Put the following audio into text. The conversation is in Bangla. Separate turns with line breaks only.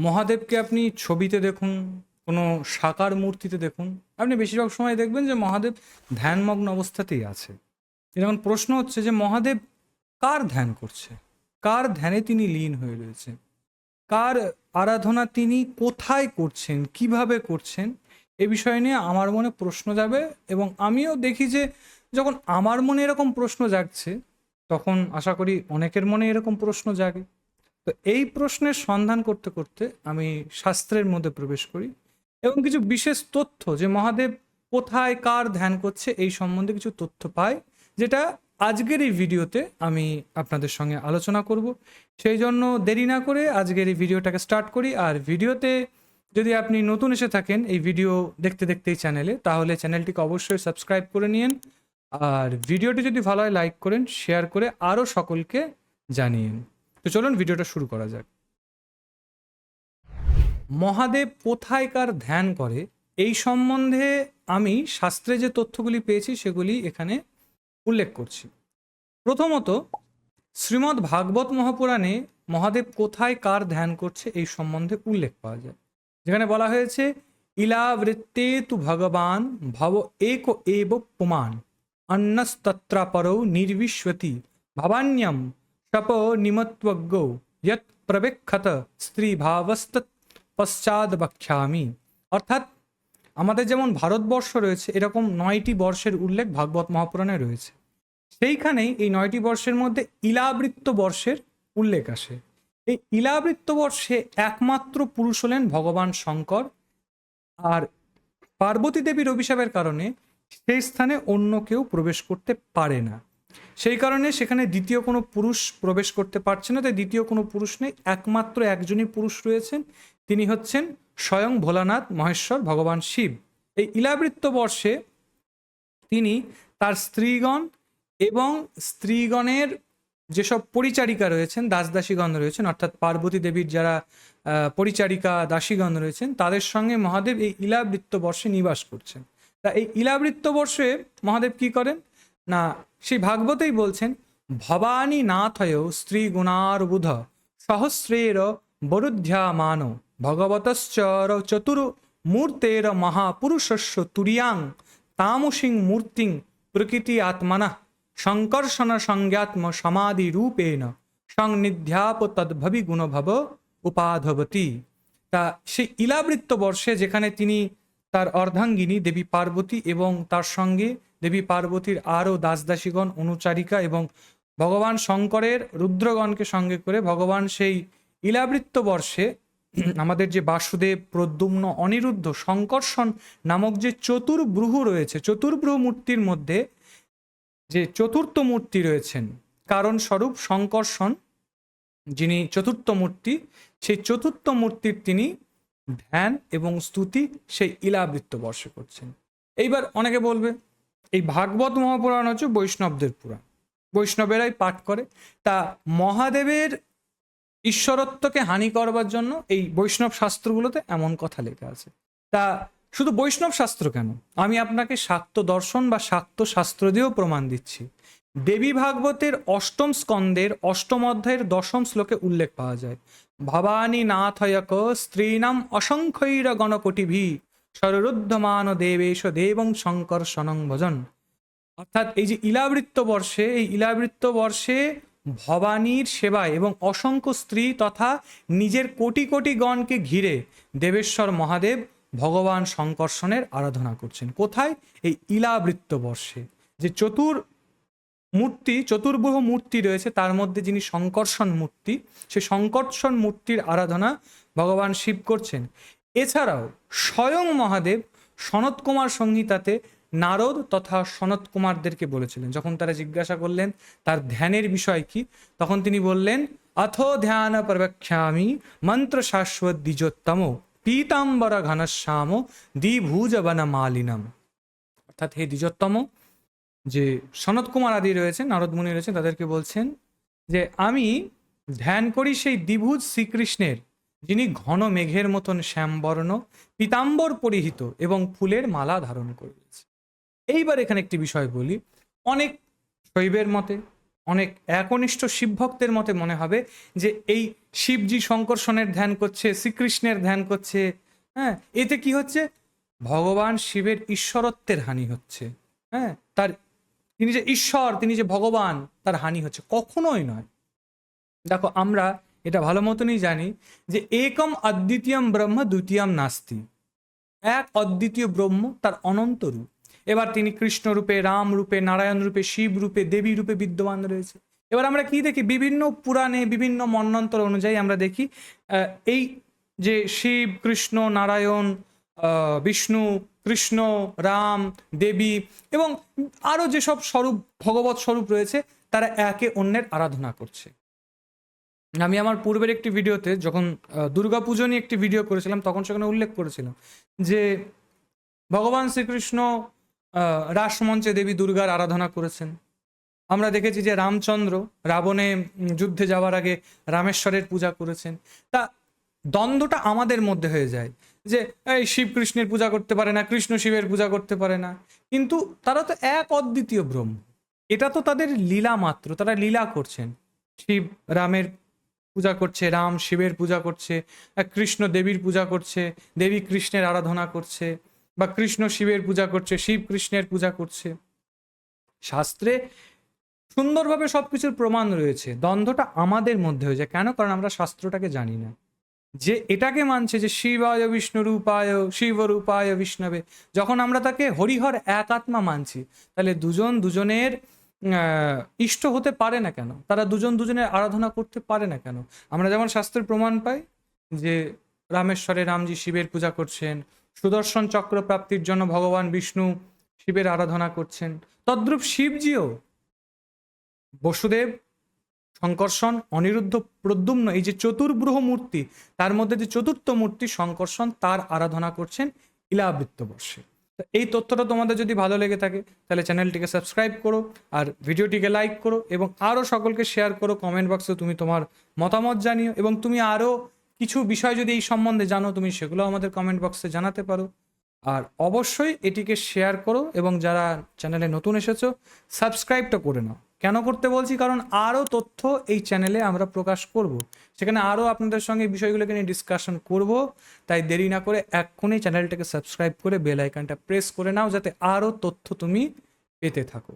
মহাদেবকে আপনি ছবিতে দেখুন, কোনো সাকার মূর্তিতে দেখুন, আপনি বেশিরভাগ সময় দেখবেন যে মহাদেব ধ্যানমগ্ন অবস্থাতেই আছে। এখন প্রশ্ন হচ্ছে যে মহাদেব কার ধ্যান করছে? কার ধ্যানে তিনি লীন হয়ে রয়েছে? কার আরাধনা তিনি কোথায় করছেন? কীভাবে করছেন? এ বিষয় নিয়ে আমার মনে প্রশ্ন যাবে এবং আমিও দেখি যে যখন আমার মনে এরকম প্রশ্ন জাগছে, তখন আশা করি অনেকের মনে এরকম প্রশ্ন জাগে। তো এই প্রশ্নের সন্ধান করতে করতে আমি শাস্ত্রের মধ্যে প্রবেশ করি এবং কিছু বিশেষ তথ্য যে মহাদেব কোথায়, কার ধ্যান করছে এই সম্বন্ধে কিছু তথ্য পাই, যেটা আজকের এই ভিডিওতে আমি আপনাদের সঙ্গে আলোচনা করব। সেই জন্য দেরি না করে আজকের এই ভিডিওটাকে স্টার্ট করি। আর ভিডিওতে যদি আপনি নতুন এসে থাকেন এই ভিডিও দেখতে দেখতে এই চ্যানেলে, তাহলে চ্যানেলটিকে অবশ্যই সাবস্ক্রাইব করে নিন। আর ভিডিওটি যদি ভালো হয়, লাইক করেন, শেয়ার করে আরও সকলকে জানিয়েন তো চলুন ভিডিওটা শুরু করা যাক। মহাদেব কোথায়কার ধ্যান করে, এই সম্বন্ধে আমি শাস্ত্রে যে তথ্যগুলি পেয়েছি সেগুলি এখানে উল্লেখ করছি। প্রথমত, শ্রীমদ্ ভাগবত মহাপুরাণে মহাদেব কোথায় কার ধ্যান করছে এই সম্বন্ধে উল্লেখ পাওয়া যায়। যেখানে বলা হয়েছে ইলাবৃত্তে তু ভগবান, ভব এক এব পুমান অন্নস্তত্রাপরৌ নির্বিশ্বতি, ভবান্যম শপ নিমত্বজ্ঞ যৎ প্রবেক্ষত স্ত্রী ভাবস্তৎ পশ্চাদ বক্ষ্যামি অর্থাৎ আমাদের যেমন ভারতবর্ষ রয়েছে, এরকম নয়টি বর্ষের উল্লেখ ভাগবত মহাপুরাণে রয়েছে। সেইখানেই এই নয়টি বর্ষের মধ্যে ইলাবৃত্ত বর্ষের উল্লেখ আসে। এই ইলাবৃত্ত বর্ষে একমাত্র পুরুষ হলেন ভগবান শঙ্কর, আর পার্বতী দেবীর অভিশাপের কারণে সেই স্থানে অন্য কেউ প্রবেশ করতে পারে না। সেই কারণে সেখানে দ্বিতীয় কোনো পুরুষ প্রবেশ করতে পারছে না, তাই দ্বিতীয় কোনো পুরুষ নেই। একমাত্র একজনই পুরুষ রয়েছেন, তিনি হচ্ছেন স্বয়ং ভোলানাথ মহেশ্বর ভগবান শিব। এই ইলাবৃত্ত বর্ষে তিনি তার স্ত্রীগণ এবং স্ত্রীগণের যেসব পরিচারিকা রয়েছেন, দাসদাসীগণ রয়েছেন, অর্থাৎ পার্বতী দেবীর যারা পরিচারিকা দাসীগণ রয়েছেন, তাদের সঙ্গে মহাদেব এই ইলাবৃত্ত বর্ষে নিবাস করছেন। তা এই ইলাবৃত্ত বর্ষে মহাদেব কি করেন? না সেই ভাগবতেই বলছেন, ভবানী নাথয় স্ত্রী গুণার্বুধ সহস্রের বরুধ্যামান ভগবতশ্চর চতুর মূর্তের মহাপুরুষস্য তুরিয়াং তামসিং মূর্তিং প্রকৃতি আত্মনা, সংকর্ষণ সংজ্ঞাত্ম সমাধি রূপেণ সংনিধ্যাপ তদ্ভবি গুণভব উপাধবতী। তা সেই ইলাবৃত্ত বর্ষে যেখানে তিনি তার অর্ধাঙ্গিনী দেবী পার্বতী এবং তার সঙ্গে দেবী পার্বতীর আরও দাসদাসীগণ, অনুচারিকা এবং ভগবান শঙ্করের রুদ্রগণকে সঙ্গে করে ভগবান সেই ইলাবৃত্ত বর্ষে আমাদের যে বাসুদেব, প্রদ্যুম্ন, অনিরুদ্ধ সংকর্ষণ নামক যে চতুর্ব্রুহু রয়েছে চতুর্ব্রুহ মূর্তির মধ্যে যে চতুর্থ মূর্তি রয়েছেন, কারণ স্বরূপ সংকর্ষণ যিনি চতুর্থ মূর্তি, সেই চতুর্থ মূর্তির তিনি ধ্যান এবং স্তুতি সেই ইলাবৃত্ত বর্ষে করছেন। এইবার অনেকে বলবে এই ভাগবত মহাপুরাণ হচ্ছে বৈষ্ণবদের পুরাণ। বৈষ্ণবেরাই পাঠ করে। তা মহাদেবের ঈশ্বরত্বকে হানি করবার জন্য এই বৈষ্ণব শাস্ত্রগুলোতে এমন কথা লেখা আছে। তা শুধু বৈষ্ণব শাস্ত্র কেন? আমি আপনাকে শাক্ত দর্শন বা শাক্ত শাস্ত্র দিয়েও প্রমাণ দিচ্ছি। দেবী ভাগবতের অষ্টম স্কন্দের অষ্টম অধ্যায়ের দশম শ্লোকে উল্লেখ পাওয়া যায়। ভবানী নাথয়ক স্ত্রীণাম অসংখ্যৈর গণকটিভি সররুদ্ধমান দেবেশ দেবং শঙ্কর সনং ভজন। অর্থাৎ এই যে ইলাবৃত্ত বর্ষে, এই ইলাবৃত্ত বর্ষে ভবানীর সেবায় এবং অসংখ্য স্ত্রী তথা নিজের কোটি কোটি গণকে ঘিরে দেবেশ্বর মহাদেব ভগবান শঙ্কর্ষণের আরাধনা করছেন। কোথায়? এই ইলাবৃত্ত বর্ষে। যে চতুর মূর্তি চতুর্ভুহ মূর্তি রয়েছে, তার মধ্যে যিনি শঙ্কর্ষণ মূর্তি সে শঙ্কর্ষণ মূর্তির আরাধনা ভগবান শিব করছেন। এছাড়াও স্বয়ং মহাদেব সনত কুমার সংহিতাতে নারদ তথা সনত কুমারদেরকে বলেছিলেন। যখন তারা জিজ্ঞাসা করলেন, তার ধ্যানের বিষয় কি? তখন তিনি বললেন, অথ ধ্যান প্রবক্ষ্যামি মন্ত্র শাশ্বত দ্বিজোত্তম পীতাম্বর ঘনশ্যাম দ্বিভুজ মালিনম অর্থাৎ হে দ্বিজোত্তম, যে সনত কুমার আদি রয়েছে নারদ মুনি রয়েছেন, তাদেরকে বলছেন যে, আমি ধ্যান করি সেই দ্বিভুজ শ্রীকৃষ্ণের যিনি ঘন মেঘের মতন শ্যামবর্ণ, পীতাম্বর পরিহিত এবং ফুলের মালা ধারণ করেছে এইবার এখানে একটি বিষয় বলি। অনেক শৈবের মতে, অনেক একনিষ্ঠ শিব ভক্তের মতে মনে হবে যে এই শিবজি শঙ্কর্ষণের ধ্যান করছে, শ্রীকৃষ্ণের ধ্যান করছে হ্যাঁ? এতে কি হচ্ছে? ভগবান শিবের ঈশ্বরত্বের হানি হচ্ছে হ্যাঁ? তার তিনি যে ঈশ্বর, তিনি যে ভগবান, তার হানি হচ্ছে। কখনোই নয়। দেখো, আমরা এটা ভালো মতনই জানি যে একম অদ্বিতীয়ম ব্রহ্ম দ্বিতীয়ম নাস্তি। এক অদ্বিতীয় ব্রহ্ম তার অনন্ত রূপ। এবার তিনি কৃষ্ণ রূপে, রাম রূপে, নারায়ণ রূপে, শিব রূপে, দেবী রূপে বিদ্যমান রয়েছে। এবার আমরা কি দেখি? বিভিন্ন পুরাণে, বিভিন্ন মন্বন্তর অনুযায়ী আমরা দেখি এই যে শিব, কৃষ্ণ, নারায়ণ বিষ্ণু, কৃষ্ণ, রাম, দেবী এবং আরও যেসব স্বরূপ, ভগবত স্বরূপ রয়েছে, তারা একে অন্যের আরাধনা করছে। আমি আমার পূর্বের একটি ভিডিওতে যখন দুর্গাপুজো নিয়ে একটি ভিডিও করেছিলাম, তখন সেখানে উল্লেখ করেছিলাম যে ভগবান শ্রীকৃষ্ণ রাসমঞ্চে দেবী দুর্গার আরাধনা করেছেন। আমরা দেখেছি যে রামচন্দ্র রাবণে যুদ্ধে যাওয়ার আগে রামেশ্বরের পূজা করেছেন। তা দ্বন্দ্বটা আমাদের মধ্যে হয়ে যায় যে, এই শিব কৃষ্ণের পূজা করতে পারে না, কৃষ্ণ শিবের পূজা করতে পারে না। কিন্তু তারা তো এক অদ্বিতীয় ব্রহ্ম। এটা তো তাদের লীলা মাত্র, তারা লীলা করছেন। শিব, রামের পূজা করছে, রাম শিবের পূজা করছে কৃষ্ণ দেবীর পূজা করছে, দেবী কৃষ্ণের আরাধনা করছে বা কৃষ্ণ শিবের পূজা করছে, শিব কৃষ্ণের পূজা করছে। শাস্ত্রে সুন্দরভাবে সবকিছুর প্রমাণ রয়েছে। দ্বন্দ্বটা আমাদের মধ্যে হয়ে যায় কেন? কারণ আমরা শাস্ত্রটাকে জানি না। যে এটাকে মানছে যে শিবায় বিষ্ণু রূপায় শিব রূপায় বিষ্ণবে। যখন আমরা তাকে হরিহর এক আত্মা মানছি, তাহলে দুজন দুজনের ইষ্ট হতে পারে না কেন? তারা দুজন দুজনের আরাধনা করতে পারে না কেন? আমরা যেমন শাস্ত্রের প্রমাণ পাই যে রামেশ্বরে রামজি শিবের পূজা করছেন, সুদর্শন চক্র প্রাপ্তির জন্য ভগবান বিষ্ণু শিবের আরাধনা করছেন, তদ্রূপ শিবজিও বসুদেব শঙ্কর্ষণ অনিরুদ্ধ প্রদ্যুম্ন, এই যে চতুর্ব্রহ মূর্তি, তার মধ্যে যে চতুর্থ মূর্তি শঙ্কর্ষণ তার আরাধনা করছেন ইলাবৃত্ত বর্ষে এই তথ্যটা তোমাদের যদি ভালো লেগে থাকে, তাহলে চ্যানেলটিকে সাবস্ক্রাইব করো আর ভিডিওটিকে লাইক করো এবং আরও সকলকে শেয়ার করো কমেন্ট বক্সে তুমি তোমার মতামত জানিও এবং তুমি আরও কিছু বিষয় যদি এই সম্বন্ধে জানো, তুমি সেগুলো আমাদের কমেন্ট বক্সে জানাতে পারো। আর অবশ্যই এটিকে শেয়ার করো এবং যারা চ্যানেলে নতুন এসেছ সাবস্ক্রাইবটা করে নাও। কেন করতে বলছি? কারণ আরও তথ্য এই চ্যানেলে আমরা প্রকাশ করব। সেখানে আরও আপনাদের সঙ্গে বিষয়গুলোকে নিয়ে ডিসকাশন করব। তাই দেরি না করে এক্ষুনি চ্যানেলটাকে সাবস্ক্রাইব করে বেল আইকনটা প্রেস করে নাও, যাতে আরও তথ্য তুমি পেতে থাকো।